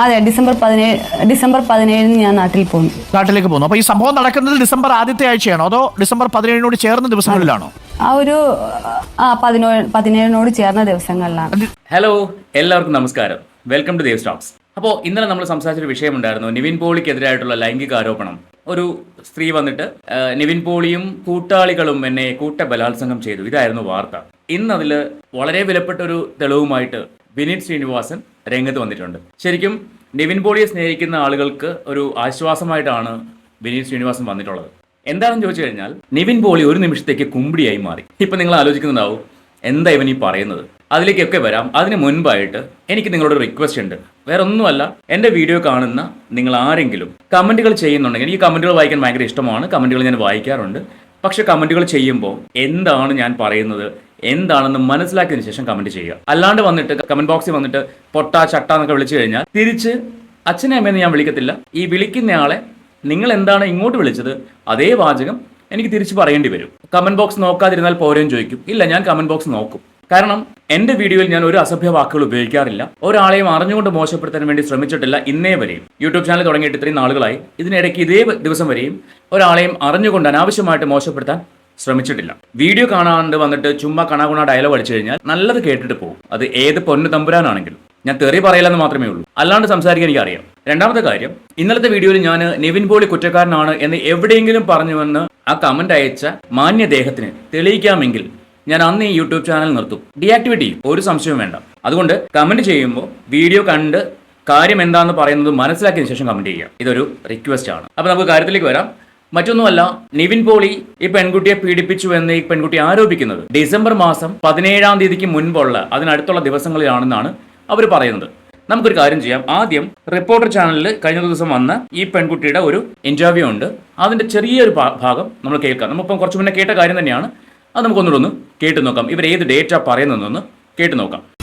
അതെ ഡിസംബർ പതിനേഴ് ഡിസംബർ പതിനേഴിന് ഞാൻ നാട്ടിൽ പോകുന്നു നാട്ടിലേക്ക് പോകുന്നു. അപ്പൊ ഈ സംഭവം നടക്കുന്നത് ഡിസംബർ ആദ്യത്തെ ആഴ്ചയാണോ? അതോ ഡിസംബർ പതിനേഴിനോട് ചേർന്ന ദിവസങ്ങളിലാണോ? ആ ഒരു ആ പതിനേഴ് പതിനേഴിനോട് ചേർന്ന ദിവസങ്ങളിലാണ്. ഹലോ എല്ലാവർക്കും നമസ്കാരം. വെൽക്കം ടു ദേവ് സ്റ്റോക്സ് അപ്പോൾ ഇന്നലെ നമ്മൾ സംസാരിച്ചൊരു വിഷയമുണ്ടായിരുന്നു നിവിൻ പോളിക്കെതിരായിട്ടുള്ള ലൈംഗിക ആരോപണം. ഒരു സ്ത്രീ വന്നിട്ട് നിവിൻ പോളിയും കൂട്ടാളികളും എന്നെ കൂട്ട ബലാത്സംഗം ചെയ്തു. ഇതായിരുന്നു വാർത്ത. ഇന്ന് അതിൽ വളരെ വിലപ്പെട്ട ഒരു തെളിവുമായിട്ട് വിനീത് ശ്രീനിവാസൻ രംഗത്ത് വന്നിട്ടുണ്ട്. ശരിക്കും നിവിൻ പോളിയെ സ്നേഹിക്കുന്ന ആളുകൾക്ക് ഒരു ആശ്വാസമായിട്ടാണ് വിനീത് ശ്രീനിവാസൻ വന്നിട്ടുള്ളത്. എന്താണെന്ന് ചോദിച്ചു കഴിഞ്ഞാൽ നിവിൻ പോളി ഒരു നിമിഷത്തേക്ക് കുമ്പിടിയായി മാറി. ഇപ്പം നിങ്ങൾ ആലോചിക്കുന്നുണ്ടാവും എന്താ ഇവൻ ഈ പറയുന്നത്? അതിലേക്കൊക്കെ വരാം. അതിന് മുൻപായിട്ട് എനിക്ക് നിങ്ങളോട് റിക്വസ്റ്റ് ഉണ്ട്. വേറെ ഒന്നുമല്ല എന്റെ വീഡിയോ കാണുന്ന നിങ്ങൾ ആരെങ്കിലും കമന്റുകൾ ചെയ്യുന്നുണ്ടെങ്കിൽ എനിക്ക് കമന്റുകൾ വായിക്കാൻ ഭയങ്കര ഇഷ്ടമാണ്. കമന്റുകൾ ഞാൻ വായിക്കാറുണ്ട്. പക്ഷെ കമന്റുകൾ ചെയ്യുമ്പോൾ എന്താണ് ഞാൻ പറയുന്നത് എന്താണെന്ന് മനസ്സിലാക്കിയതിന് ശേഷം കമന്റ് ചെയ്യുക. അല്ലാണ്ട് വന്നിട്ട് കമന്റ് ബോക്സിൽ വന്നിട്ട് പൊട്ട ചട്ട എന്നൊക്കെ വിളിച്ചു കഴിഞ്ഞാൽ തിരിച്ച് അച്ഛനെ അമ്മയെന്ന് ഞാൻ വിളിക്കത്തില്ല. ഈ വിളിക്കുന്നയാളെ നിങ്ങൾ എന്താണ് ഇങ്ങോട്ട് വിളിച്ചത്? അതേ വാചകം എനിക്ക് തിരിച്ച് പറയേണ്ടി വരും. കമന്റ് ബോക്സ് നോക്കാതിരുന്നാൽ പോരെയും ചോദിക്കും. ഇല്ല ഞാൻ കമന്റ് ബോക്സ് നോക്കും. കാരണം എന്റെ വീഡിയോയിൽ ഞാൻ ഒരു അസഭ്യ വാക്കുകൾ ഉപയോഗിക്കാറില്ല. ഒരാളെയും അറിഞ്ഞുകൊണ്ട് മോശപ്പെടുത്താൻ വേണ്ടി ശ്രമിച്ചിട്ടില്ല ഇന്നേ വരെയും. യൂട്യൂബ് ചാനൽ തുടങ്ങിയിട്ട് ഇത്രയും നാളുകളായി. ഇതിനിടയ്ക്ക് ഇതേ ദിവസം വരെയും ഒരാളെയും അറിഞ്ഞുകൊണ്ട് അനാവശ്യമായിട്ട് മോശപ്പെടുത്താൻ ശ്രമിച്ചിട്ടില്ല. വീഡിയോ കാണാണ്ട് വന്നിട്ട് ചുമ്മാ കണാകുണ ഡയലോഗ് അടിച്ചു കഴിഞ്ഞാൽ നല്ലത് കേട്ടിട്ട് പോകും. അത് ഏത് പൊന്നു തമ്പുരാനാണെങ്കിലും. ഞാൻ തെറി പറയില്ലെന്ന് മാത്രമേ ഉള്ളൂ. അല്ലാണ്ട് സംസാരിക്കാൻ എനിക്ക് അറിയാം രണ്ടാമത്തെ കാര്യം ഇന്നലത്തെ വീഡിയോയിൽ ഞാൻ നിവിൻ പോളി കുറ്റക്കാരനാണ് എന്ന് എവിടെയെങ്കിലും പറഞ്ഞുവെന്ന് ആ കമന്റ് അയച്ച മാന്യദേഹത്തിന് തെളിയിക്കാമെങ്കിൽ ഞാൻ അന്ന് ഈ യൂട്യൂബ് ചാനൽ നിർത്തും. ഡിയാക്ടിവിറ്റി ചെയ്യും. ഒരു സംശയവും വേണ്ട. അതുകൊണ്ട് കമന്റ് ചെയ്യുമ്പോൾ വീഡിയോ കണ്ട് കാര്യം എന്താണെന്ന് പറയുന്നത് മനസ്സിലാക്കിയതിനു ശേഷം കമന്റ് ചെയ്യുക. ഇതൊരു റിക്വസ്റ്റ് ആണ്. അപ്പൊ നമുക്ക് കാര്യത്തിലേക്ക് വരാം. മറ്റൊന്നുമല്ല നിവിൻ പോളി ഈ പെൺകുട്ടിയെ പീഡിപ്പിച്ചു എന്ന് ഈ പെൺകുട്ടി ആരോപിക്കുന്നത്. ഡിസംബർ മാസം പതിനേഴാം തീയതിക്ക് മുൻപുള്ള അതിനടുത്തുള്ള ദിവസങ്ങളിലാണെന്നാണ് അവർ പറയുന്നത്. നമുക്കൊരു കാര്യം ചെയ്യാം. ആദ്യം റിപ്പോർട്ടർ ചാനലിൽ കഴിഞ്ഞ ദിവസം വന്ന ഈ പെൺകുട്ടിയുടെ ഒരു ഇന്റർവ്യൂ ഉണ്ട്. അതിന്റെ ചെറിയൊരു ഭാഗം നമ്മൾ കേൾക്കാം. നമ്മളിപ്പം കുറച്ച് മുന്നേ കേട്ട കാര്യം തന്നെയാണ്. അത് നമുക്കൊന്നുകൂടെ ഒന്ന് കേട്ടു നോക്കാം. ഇവർ ഏത് ഡേറ്റാ പറയുന്നതെന്നൊന്ന് കേട്ടു നോക്കാം.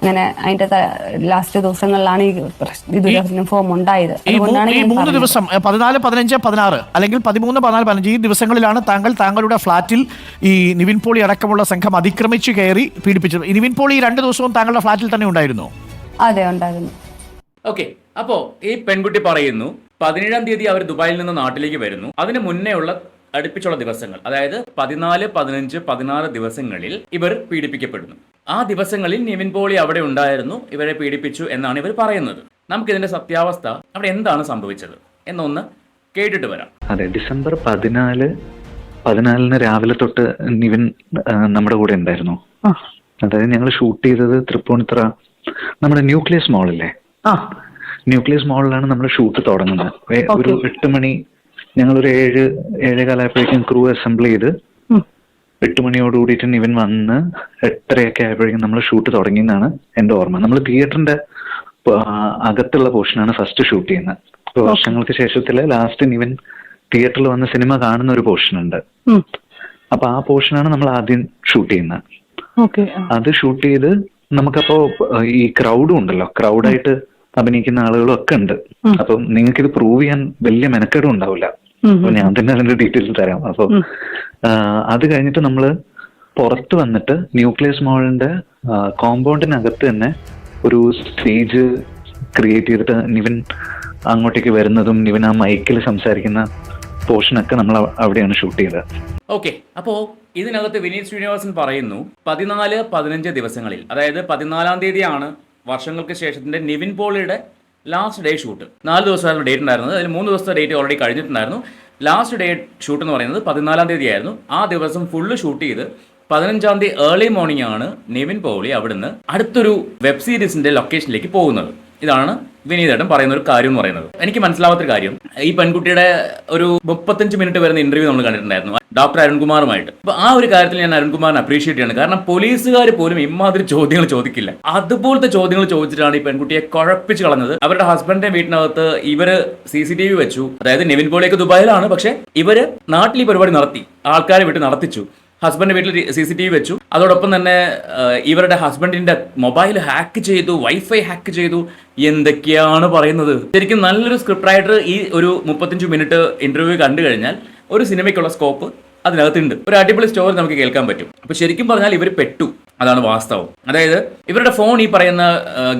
അങ്ങനെ അതിന്റെ ലാസ്റ്റ് ദിവസങ്ങളിലാണ് ഈ ഇത് ഫോം ഉണ്ടായത്. ഈ മൂന്ന് ദിവസം പതിനാല് പതിനഞ്ച് പതിനാറ് അല്ലെങ്കിൽ പതിമൂന്ന് പതിനാല് പതിനഞ്ച് ഈ ദിവസങ്ങളിലാണ് താങ്കൾ താങ്കളുടെ ഫ്ളാറ്റിൽ ഈ നിവിൻ പോളി അടക്കമുള്ള സംഘം അതിക്രമിച്ചു കയറി പീഡിപ്പിച്ചത്. നിവിൻ പോളി ഈ രണ്ട് ദിവസവും താങ്കളുടെ ഫ്ളാറ്റിൽ തന്നെ ഉണ്ടായിരുന്നു? അതെ ഉണ്ടായിരുന്നു. ഓക്കെ അപ്പോ ഈ പെൺകുട്ടി പറയുന്നു പതിനേഴാം തീയതി അവർ ദുബായിൽ നിന്ന് നാട്ടിലേക്ക് വരുന്നു. അതിന് മുന്നേ ഉള്ള അടുപ്പിച്ചുള്ള ദിവസങ്ങൾ അതായത് പതിനാല് പതിനഞ്ച് പതിനാറ് ദിവസങ്ങളിൽ ഇവർ പീഡിപ്പിക്കപ്പെടുന്നു. ആ ദിവസങ്ങളിൽ നിവിൻ പോളി അവിടെ ഉണ്ടായിരുന്നു. ഇവരെ പീഡിപ്പിച്ചു എന്നാണ് ഇവർ പറയുന്നത്. നമുക്കിതിന്റെ സത്യാവസ്ഥ അവിടെ എന്താണ് സംഭവിച്ചത്? എന്നൊന്ന് കേട്ടിട്ട് വരാം. അതെ ഡിസംബർ പതിനാല് പതിനാലിന് രാവിലെ തൊട്ട് നിവിൻ നമ്മുടെ കൂടെ ഉണ്ടായിരുന്നു. അതായത് ഞങ്ങൾ ഷൂട്ട് ചെയ്തത് തൃപ്പൂണിത്ര നമ്മുടെ ന്യൂക്ലിയസ് മാളില്ലേ? ന്യൂക്ലിയസ് മോളിലാണ് നമ്മൾ ഷൂട്ട് തുടങ്ങുന്നത്. ഒരു എട്ട് മണി ഞങ്ങൾ ഒരു ഏഴ് ഏഴേ കാലമായപ്പോഴേക്കും ക്രൂ അസംബിൾ ചെയ്ത് എട്ട് മണിയോട് കൂടിയിട്ട് ഇവൻ വന്ന് എട്ടരയൊക്കെ ആയപ്പോഴേക്കും നമ്മൾ ഷൂട്ട് തുടങ്ങിയെന്നാണ് എന്റെ ഓർമ്മ. നമ്മൾ തിയേറ്ററിന്റെ അകത്തുള്ള പോർഷനാണ് ഫസ്റ്റ് ഷൂട്ട് ചെയ്യുന്നത്. ഇപ്പൊ വർഷങ്ങൾക്ക് ശേഷത്തിൽ ലാസ്റ്റ് ഇവൻ തിയേറ്ററിൽ വന്ന് സിനിമ കാണുന്ന ഒരു പോർഷൻ ഉണ്ട് അപ്പൊ ആ പോർഷനാണ് നമ്മൾ ആദ്യം ഷൂട്ട് ചെയ്യുന്നത്. അത് ഷൂട്ട് ചെയ്ത് നമുക്കപ്പോ ഈ ക്രൗഡും ഉണ്ടല്ലോ. ക്രൗഡായിട്ട് അഭിനയിക്കുന്ന ആളുകളും ഒക്കെ ഉണ്ട് അപ്പം നിങ്ങൾക്ക് ഇത് പ്രൂവ് ചെയ്യാൻ വലിയ മെനക്കേടും ഉണ്ടാവില്ല. അപ്പൊ ഞാൻ തന്നെ അതിന്റെ ഡീറ്റെയിൽസ് തരാം. അപ്പൊ അത് കഴിഞ്ഞിട്ട് നമ്മൾ പുറത്ത് വന്നിട്ട് ന്യൂക്ലിയസ് മോളിന്റെ കോമ്പൗണ്ടിനകത്ത് തന്നെ ഒരു സ്റ്റേജ് ക്രിയേറ്റ് ചെയ്തിട്ട് നിവിൻ അങ്ങോട്ടേക്ക് വരുന്നതും നിവിൻ ആ മൈക്കിൽ സംസാരിക്കുന്ന പോർഷനൊക്കെ നമ്മൾ അവിടെയാണ് ഷൂട്ട് ചെയ്തത്. ഓക്കെ അപ്പോ ഇതിനകത്ത് വിനീത് ശ്രീനിവാസൻ പറയുന്നു പതിനാല് പതിനഞ്ച് ദിവസങ്ങളിൽ അതായത് പതിനാലാം തീയതിയാണ് വർഷങ്ങൾക്ക് ശേഷത്തിന്റെ നിവിൻ പോളിയുടെ ലാസ്റ്റ് ഡേ ഷൂട്ട് നാല് ദിവസമായിരുന്നു ഡേറ്റ് ഉണ്ടായിരുന്നത്. അതിൽ മൂന്ന് ദിവസത്തെ ഡേറ്റ് ഓൾറെഡി കഴിഞ്ഞിട്ടുണ്ടായിരുന്നു. ലാസ്റ്റ് ഡേ ഷൂട്ട് എന്ന് പറയുന്നത് പതിനാലാം തീയതി ആയിരുന്നു ആ ദിവസം ഫുള്ള് ഷൂട്ട് ചെയ്ത് പതിനഞ്ചാം തീയതി ഏർലി മോർണിംഗ് ആണ് നിവിൻ പോളി അവിടുന്ന് അടുത്തൊരു വെബ് സീരീസിന്റെ ലൊക്കേഷനിലേക്ക് പോകുന്നത്. ഇതാണ് വിനീതേട്ടൻ പറയുന്ന ഒരു കാര്യം എന്ന് പറയുന്നത്. എനിക്ക് മനസ്സിലാവാത്തൊരു കാര്യം. ഈ പെൺകുട്ടിയുടെ ഒരു മുപ്പത്തഞ്ച് മിനിറ്റ് വരുന്ന ഇന്റർവ്യൂ നമ്മൾ കണ്ടിട്ടുണ്ടായിരുന്നു. ഡോക്ടർ അരുൺകുമാറുമായിട്ട്. അപ്പൊ ആ ഒരു കാര്യത്തിൽ ഞാൻ അരുൺകുമാറിനെ അപ്രീഷിയേറ്റ് ചെയ്യണം കാരണം പോലീസുകാർ പോലും ഇമാതിരി ചോദ്യങ്ങൾ ചോദിക്കില്ല. അതുപോലത്തെ ചോദ്യങ്ങൾ ചോദിച്ചിട്ടാണ് ഈ പെൺകുട്ടിയെ കുഴപ്പിച്ച് കളഞ്ഞത്. അവരുടെ ഹസ്ബൻഡിന്റെ വീട്ടിനകത്ത് ഇവർ സി സി ടി വി വെച്ചു. അതായത് നിവിൻ പോളിയൊക്കെ ദുബായിലാണ്. പക്ഷെ ഇവർ നാട്ടിൽ ഈ പരിപാടി നടത്തി. ആൾക്കാരെ വിട്ട് നടത്തിച്ചു. ഹസ്ബൻഡിന്റെ വീട്ടിൽ സി സി ടി വി വെച്ചു. അതോടൊപ്പം തന്നെ ഇവരുടെ ഹസ്ബൻഡിന്റെ മൊബൈൽ ഹാക്ക് ചെയ്തു വൈഫൈ ഹാക്ക് ചെയ്തു. എന്തൊക്കെയാണ് പറയുന്നത്? ശരിക്കും നല്ലൊരു സ്ക്രിപ്റ്റ് റൈറ്റർ ഈ ഒരു മുപ്പത്തഞ്ച് മിനിറ്റ് ഇന്റർവ്യൂ കണ്ടു കഴിഞ്ഞാൽ ഒരു സിനിമയ്ക്കുള്ള സ്കോപ്പ് അതിനകത്തുണ്ട്. ഒരു അടിപൊളി സ്റ്റോറി നമുക്ക് കേൾക്കാൻ പറ്റും. അപ്പൊ ശരിക്കും പറഞ്ഞാൽ ഇവർ പെട്ടു. അതാണ് വാസ്തവം. അതായത് ഇവരുടെ ഫോൺ ഈ പറയുന്ന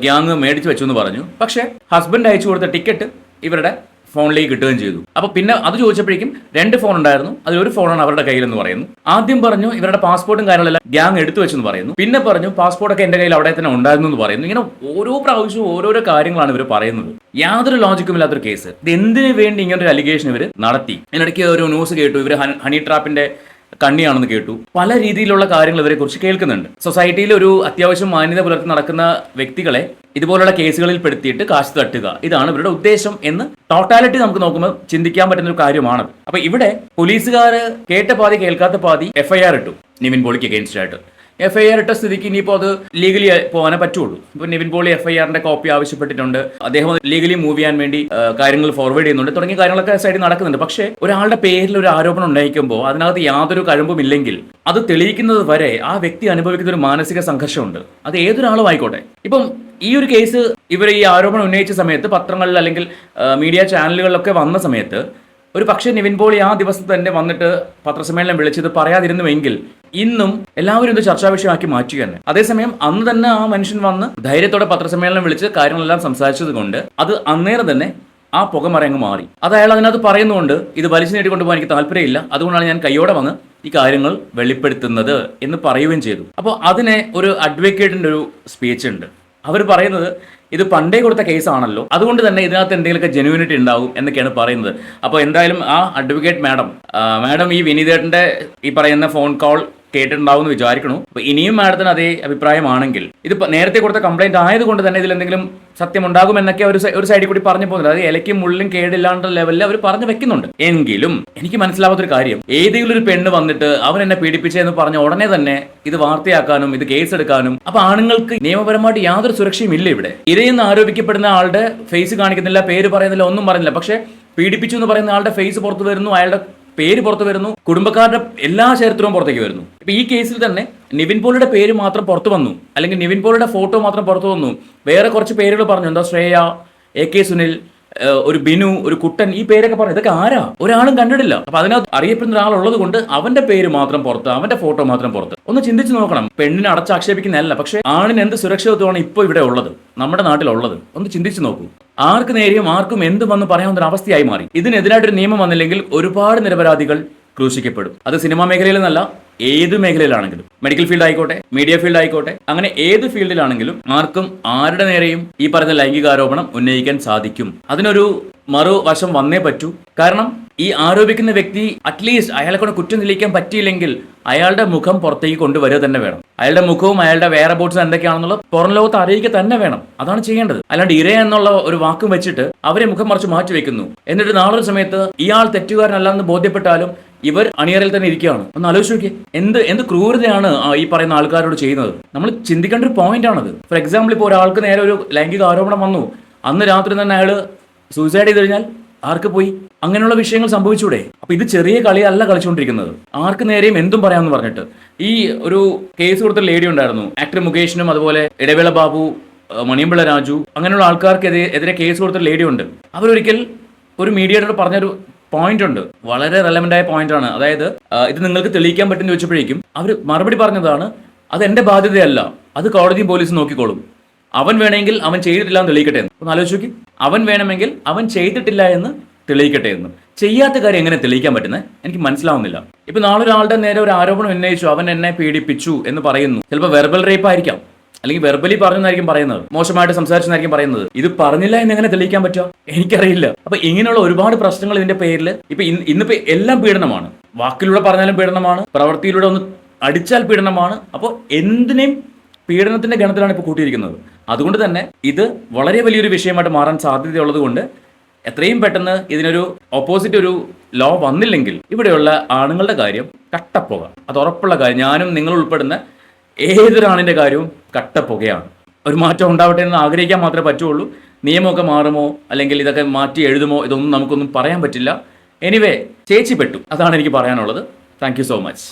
ഗ്യാങ് മേടിച്ചു വെച്ചു എന്ന് പറഞ്ഞു. പക്ഷേ ഹസ്ബൻഡ് അയച്ചു കൊടുത്ത ടിക്കറ്റ് ഇവരുടെ ഫോണിലേക്ക് കിട്ടുകയും ചെയ്തു. അപ്പൊ പിന്നെ അത് ചോദിച്ചപ്പോഴേക്കും രണ്ട് ഫോൺ ഉണ്ടായിരുന്നു. അതിലൊരു ഫോണാണ് അവരുടെ കയ്യിലെന്ന് പറയുന്നു. ആദ്യം പറഞ്ഞു ഇവരുടെ പാസ്പോർട്ടും കാര്യങ്ങളെല്ലാം ഗ്യാങ് എടുത്തു വെച്ചെന്ന് പറയുന്നു. പിന്നെ പറഞ്ഞു പാസ്പോർട്ടൊക്കെ എന്റെ കയ്യിൽ അവിടെ തന്നെ ഉണ്ടായിരുന്നു എന്ന് പറയുന്നു. ഇങ്ങനെ ഓരോ പ്രാവശ്യവും ഓരോരോ കാര്യങ്ങളാണ് ഇവർ പറയുന്നത്. യാതൊരു ലോജിക്കും ഇല്ലാത്തൊരു കേസ് ഇത് എന്തിനു വേണ്ടി ഇങ്ങനെ ഒരു അലിഗേഷൻ ഇവർ നടത്തി? ഇതിനിടയ്ക്ക് ഒരു ന്യൂസ് കേട്ടു. ഇവർ ഹണി ട്രാപ്പിന്റെ കണ്ണിയാണെന്ന് കേട്ടു. പല രീതിയിലുള്ള കാര്യങ്ങൾ ഇവരെ കുറിച്ച് കേൾക്കുന്നുണ്ട് സൊസൈറ്റിയിൽ ഒരു അത്യാവശ്യം മാന്യത പുലർത്തി നടക്കുന്ന വ്യക്തികളെ ഇതുപോലുള്ള കേസുകളിൽ പെടുത്തിയിട്ട് കാശ് തട്ടുക. ഇതാണ് ഇവരുടെ ഉദ്ദേശം എന്ന് ടോട്ടാലിറ്റി നമുക്ക് നോക്കുമ്പോൾ ചിന്തിക്കാൻ പറ്റുന്ന ഒരു കാര്യമാണ്. അപ്പൊ ഇവിടെ പോലീസുകാർ കേട്ട പാതി കേൾക്കാത്ത പാതി എഫ്ഐആർ ഇട്ടു. നിവിൻ പോളിക്ക് അഗേൻസ്റ്റ് ആയിട്ട്. എഫ് ഐ ആർ ഇട്ട സ്ഥിതിക്ക് ഇനിയിപ്പോൾ അത് ലീഗലി പോകാനേ പറ്റുള്ളൂ. ഇപ്പൊ നിവിൻ പോളി എഫ് ഐ ആറിന്റെ കോപ്പി ആവശ്യപ്പെട്ടിട്ടുണ്ട്. അദ്ദേഹം ലീഗലി മൂവ് ചെയ്യാൻ വേണ്ടി കാര്യങ്ങൾ ഫോർവേഡ് ചെയ്യുന്നുണ്ട്. തുടങ്ങിയ കാര്യങ്ങളൊക്കെ സൈഡിൽ നടക്കുന്നുണ്ട്. പക്ഷേ ഒരാളുടെ പേരിൽ ഒരു ആരോപണം ഉണ്ടായിരിക്കുമ്പോൾ അതിനകത്ത് യാതൊരു കഴമ്പും ഇല്ലെങ്കിൽ അത് തെളിയിക്കുന്നത് വരെ ആ വ്യക്തി അനുഭവിക്കുന്ന ഒരു മാനസിക സംഘർഷമുണ്ട്. അത് ഏതൊരാളും ആയിക്കോട്ടെ. ഇപ്പം ഈ ഒരു കേസ് ഇവർ ഈ ആരോപണം ഉന്നയിച്ച സമയത്ത് പത്രങ്ങളിൽ അല്ലെങ്കിൽ മീഡിയ ചാനലുകളിലൊക്കെ വന്ന സമയത്ത് ഒരു പക്ഷേ നിവിൻ പോളി ആ ദിവസം തന്നെ വന്നിട്ട് പത്രസമ്മേളനം വിളിച്ചത് പറയാതിരുന്നുവെങ്കിൽ ഇന്നും എല്ലാവരും ഇത് ചർച്ചാ വിഷയമാക്കി മാറ്റുക തന്നെ. അതേസമയം അന്ന് തന്നെ ആ മനുഷ്യൻ വന്ന് ധൈര്യത്തോടെ പത്രസമ്മേളനം വിളിച്ച് കാര്യങ്ങളെല്ലാം സംസാരിച്ചത് കൊണ്ട് അത് അന്നേരം തന്നെ ആ പുകമറ അങ്ങ് മാറി. അത് അയാൾ അതിനകത്ത് പറയുന്നുണ്ട് ഇത് വലിച്ചു നേടിക്കൊണ്ടുപോകാൻ എനിക്ക് താല്പര്യമില്ല. അതുകൊണ്ടാണ് ഞാൻ കയ്യോടെ വന്ന് ഈ കാര്യങ്ങൾ വെളിപ്പെടുത്തുന്നത് എന്ന് പറയുകയും ചെയ്തു. അപ്പോൾ അതിനെ ഒരു അഡ്വക്കേറ്റിന്റെ ഒരു സ്പീച്ച് ഉണ്ട്. അവർ പറയുന്നത് ഇത് പണ്ടേ കൊടുത്ത കേസാണല്ലോ. അതുകൊണ്ട് തന്നെ ഇതിനകത്ത് എന്തെങ്കിലുമൊക്കെ ജെനുവിനിറ്റി ഉണ്ടാവും എന്നൊക്കെയാണ് പറയുന്നത്. അപ്പോൾ എന്തായാലും ആ അഡ്വക്കേറ്റ് മാഡം മാഡം ഈ വിനീതേട്ടന്റെ ഈ പറയുന്ന ഫോൺ കോൾ കേട്ടിട്ടുണ്ടാവും വിചാരിക്കണു. അപ്പൊ ഇനിയും മാഡത്തിന് അതേ അഭിപ്രായമാണെങ്കിൽ ഇത് നേരത്തെ കൊടുത്ത കംപ്ലൈന്റ് ആയതുകൊണ്ട് തന്നെ ഇതിൽ എന്തെങ്കിലും സത്യം ഉണ്ടാകും എന്നൊക്കെ ഒരു ഒരു സൈഡിൽ കൂടി പറഞ്ഞു പോകുന്നത് അതായത് ഇലയ്ക്കും മുള്ളിലും കേടില്ലാണ്ട ലെവലിൽ അവർ പറഞ്ഞു വെക്കുന്നുണ്ട്. എങ്കിലും എനിക്ക് മനസ്സിലാവാത്ത ഒരു കാര്യം. ഏതെങ്കിലും ഒരു പെണ്ണ് വന്നിട്ട് അവൻ എന്നെ പീഡിപ്പിച്ചെന്ന് പറഞ്ഞ ഉടനെ തന്നെ ഇത് വാർത്തയാക്കാനും ഇത് കേസ് എടുക്കാനും അപ്പൊ ആണുങ്ങൾക്ക് നിയമപരമായിട്ട് യാതൊരു സുരക്ഷയും ഇല്ല ഇവിടെ. ഇരയെന്ന് ആരോപിക്കപ്പെടുന്ന ആളുടെ ഫേസ് കാണിക്കുന്നില്ല പേര് പറയുന്നില്ല ഒന്നും പറയുന്നില്ല. പക്ഷെ പീഡിപ്പിച്ചു എന്ന് പറയുന്ന ആളുടെ ഫേസ് പുറത്തു വരുന്നു അയാളുടെ പേര് പുറത്തു വരുന്നു കുടുംബക്കാരുടെ എല്ലാ ചരിത്രവും പുറത്തേക്ക് വരുന്നു. ഇപ്പൊ ഈ കേസിൽ തന്നെ നിവിൻ പോളിയുടെ പേര് മാത്രം പുറത്തു വന്നു അല്ലെങ്കിൽ നിവിൻ പോളിയുടെ ഫോട്ടോ മാത്രം പുറത്തു വന്നു. വേറെ കുറച്ച് പേരുകൾ പറഞ്ഞു എന്താ ശ്രേയ എ കെ സുനിൽ ഒരു ബിനു ഒരു കുട്ടൻ ഈ പേരൊക്കെ പറഞ്ഞു. ഇതൊക്കെ ആരാ? ഒരാളും കണ്ടിട്ടില്ല. അപ്പൊ അതിനകത്ത് അറിയപ്പെടുന്ന ഒരാളുള്ളത് കൊണ്ട് അവന്റെ പേര് മാത്രം പുറത്ത് അവന്റെ ഫോട്ടോ മാത്രം പുറത്ത്. ഒന്ന് ചിന്തിച്ചു നോക്കണം. പെണ്ണിനെ അടച്ചാക്ഷേപിക്കുന്നതല്ല പക്ഷെ ആണിന് എന്ത് സുരക്ഷിതത്വമാണ് ഇപ്പോൾ ഇവിടെ ഉള്ളത് നമ്മുടെ നാട്ടിലുള്ളത്. ഒന്ന് ചിന്തിച്ചു നോക്കൂ. ആർക്ക് നേരെയും ആർക്കും എന്ത് വന്ന് പറയാവുന്ന അവസ്ഥയായി മാറി. ഇതിനെതിരായിട്ടൊരു നിയമം വന്നില്ലെങ്കിൽ ഒരുപാട് നിരപരാധികൾ ക്രൂശിക്കപ്പെടും. അത് സിനിമാ മേഖലയിൽ നിന്നല്ല ഏത് മേഖലയിലാണെങ്കിലും. മെഡിക്കൽ ഫീൽഡ് ആയിക്കോട്ടെ മീഡിയ ഫീൽഡ് ആയിക്കോട്ടെ അങ്ങനെ ഏത് ഫീൽഡിലാണെങ്കിലും ആർക്കും ആരുടെ നേരെയും ഈ പറഞ്ഞ ലൈംഗികാരോപണം ഉന്നയിക്കാൻ സാധിക്കും. അതിനൊരു മറുവശം വന്നേ പറ്റൂ. കാരണം ഈ ആരോപിക്കുന്ന വ്യക്തി അറ്റ്ലീസ്റ്റ് അയാളെ കൊണ്ട് കുറ്റം തെളിയിക്കാൻ പറ്റിയില്ലെങ്കിൽ അയാളുടെ മുഖം പുറത്തേക്ക് കൊണ്ടുവരിക തന്നെ വേണം. അയാളുടെ മുഖവും അയാളുടെ വേറെ ബോട്ട്സ് എന്തൊക്കെയാണെന്നുള്ളത് പുറം ലോകത്ത് അറിയിക്കുക തന്നെ വേണം. അതാണ് ചെയ്യേണ്ടത്. അല്ലാണ്ട് ഇര എന്നുള്ള ഒരു വാക്കും വെച്ചിട്ട് അവരെ മുഖം മറിച്ച് മാറ്റി വെക്കുന്നു. എന്നിട്ട് നാളെ ഒരു സമയത്ത് ഇയാൾ തെറ്റുകാരനല്ലെന്ന് ബോധ്യപ്പെട്ടാലും ഇവർ അണിയറയിൽ തന്നെ ഇരിക്കുകയാണ്. ഒന്ന് ആലോചിച്ച് നോക്കിയേ. എന്ത് എന്ത് ക്രൂരതയാണ് ഈ പറയുന്ന ആൾക്കാരോട് ചെയ്യുന്നത്? നമ്മൾ ചിന്തിക്കേണ്ട ഒരു പോയിന്റ് ആണത്. ഫോർ എക്സാമ്പിൾ ഇപ്പോൾ ഒരാൾക്ക് നേരെ ഒരു ലൈംഗിക ആരോപണം വന്നു. അന്ന് രാത്രി തന്നെ അയാൾ സൂയിസൈഡ് ചെയ്ത് കഴിഞ്ഞാൽ ആർക്ക് പോയി? അങ്ങനെയുള്ള വിഷയങ്ങൾ സംഭവിച്ചൂടെ? അപ്പൊ ഇത് ചെറിയ കളിയല്ല കളിച്ചുകൊണ്ടിരിക്കുന്നത്. ആർക്ക് നേരെയും എന്തും പറയാമെന്ന് പറഞ്ഞിട്ട്. ഈ ഒരു കേസ് കൊടുത്ത ലേഡി ഉണ്ടായിരുന്നു. ആക്ടർ മുകേഷിനും അതുപോലെ ഇടവേള ബാബു മണിയമ്പിള രാജു അങ്ങനെയുള്ള ആൾക്കാർക്ക് എതിരെ കേസ് കൊടുത്ത ലേഡി ഉണ്ട്. അവരൊരിക്കൽ ഒരു മീഡിയയോട് പറഞ്ഞൊരു പോയിന്റ് ഉണ്ട്. വളരെ റെലവെന്റ് ആയ പോയിന്റ് ആണ്. അതായത് ഇത് നിങ്ങൾക്ക് തെളിയിക്കാൻ പറ്റുമെന്ന് ചോദിച്ചപ്പോഴേക്കും അവർ മറുപടി പറഞ്ഞതാണ് അത് എന്റെ ബാധ്യതയല്ല. അത് കോടതിയും പോലീസും നോക്കിക്കോളും. അവൻ വേണമെങ്കിൽ അവൻ ചെയ്തിട്ടില്ല എന്ന് തെളിയിക്കട്ടെ എന്ന്. ഒന്ന് ആലോചിച്ച് നോക്കി. അവൻ വേണമെങ്കിൽ അവൻ ചെയ്തിട്ടില്ല എന്ന് തെളിയിക്കട്ടെ എന്ന്. ചെയ്യാത്ത കാര്യം എങ്ങനെ തെളിയിക്കാൻ പറ്റുന്നത് എനിക്ക് മനസ്സിലാവുന്നില്ല. ഇപ്പൊ നാളെ ഒരാളുടെ നേരെ ഒരു ആരോപണം ഉന്നയിച്ചു. അവൻ എന്നെ പീഡിപ്പിച്ചു എന്ന് പറയുന്നു. ചിലപ്പോൾ വെർബൽ റേപ്പ് ആയിരിക്കാം. അല്ലെങ്കിൽ വെർബലി പറഞ്ഞെന്നായിരിക്കും പറയുന്നത്. മോശമായിട്ട് സംസാരിച്ചെന്നായിരിക്കും പറയുന്നത്. ഇത് പറഞ്ഞില്ല എന്ന് എങ്ങനെ തെളിയിക്കാൻ പറ്റുക? എനിക്കറിയില്ല. അപ്പൊ ഇങ്ങനെയുള്ള ഒരുപാട് പ്രശ്നങ്ങൾ ഇതിന്റെ പേരിൽ ഇപ്പൊ ഇന്നിപ്പോ എല്ലാം പീഡനമാണ്. വാക്കിലൂടെ പറഞ്ഞാലും പീഡനമാണ്. പ്രവൃത്തിയിലൂടെ ഒന്ന് അടിച്ചാൽ പീഡനമാണ്. അപ്പോൾ എന്തിനേയും പീഡനത്തിന്റെ ഗണത്തിലാണ് ഇപ്പോൾ കൂട്ടിയിരിക്കുന്നത്. അതുകൊണ്ട് തന്നെ ഇത് വളരെ വലിയൊരു വിഷയമായിട്ട് മാറാൻ സാധ്യതയുള്ളത് കൊണ്ട് എത്രയും പെട്ടെന്ന് ഇതിനൊരു ഓപ്പോസിറ്റ് ഒരു ലോ വന്നില്ലെങ്കിൽ ഇവിടെയുള്ള ആണുങ്ങളുടെ കാര്യം കട്ടപ്പുക. അത് ഉറപ്പുള്ള കാര്യം. ഞാനും നിങ്ങൾ ഉൾപ്പെടുന്ന ഏതൊരാണിന്റെ കാര്യവും കട്ടപ്പുകയാണ്. ഒരു മാറ്റം ഉണ്ടാവട്ടെ എന്ന് ആഗ്രഹിക്കാൻ മാത്രമേ പറ്റുള്ളൂ. നിയമമൊക്കെ മാറുമോ? അല്ലെങ്കിൽ ഇതൊക്കെ മാറ്റി എഴുതുമോ? ഇതൊന്നും നമുക്കൊന്നും പറയാൻ പറ്റില്ല. എനിവേ ചേച്ചി പെട്ടു. അതാണ് എനിക്ക് പറയാനുള്ളത്. Thank so much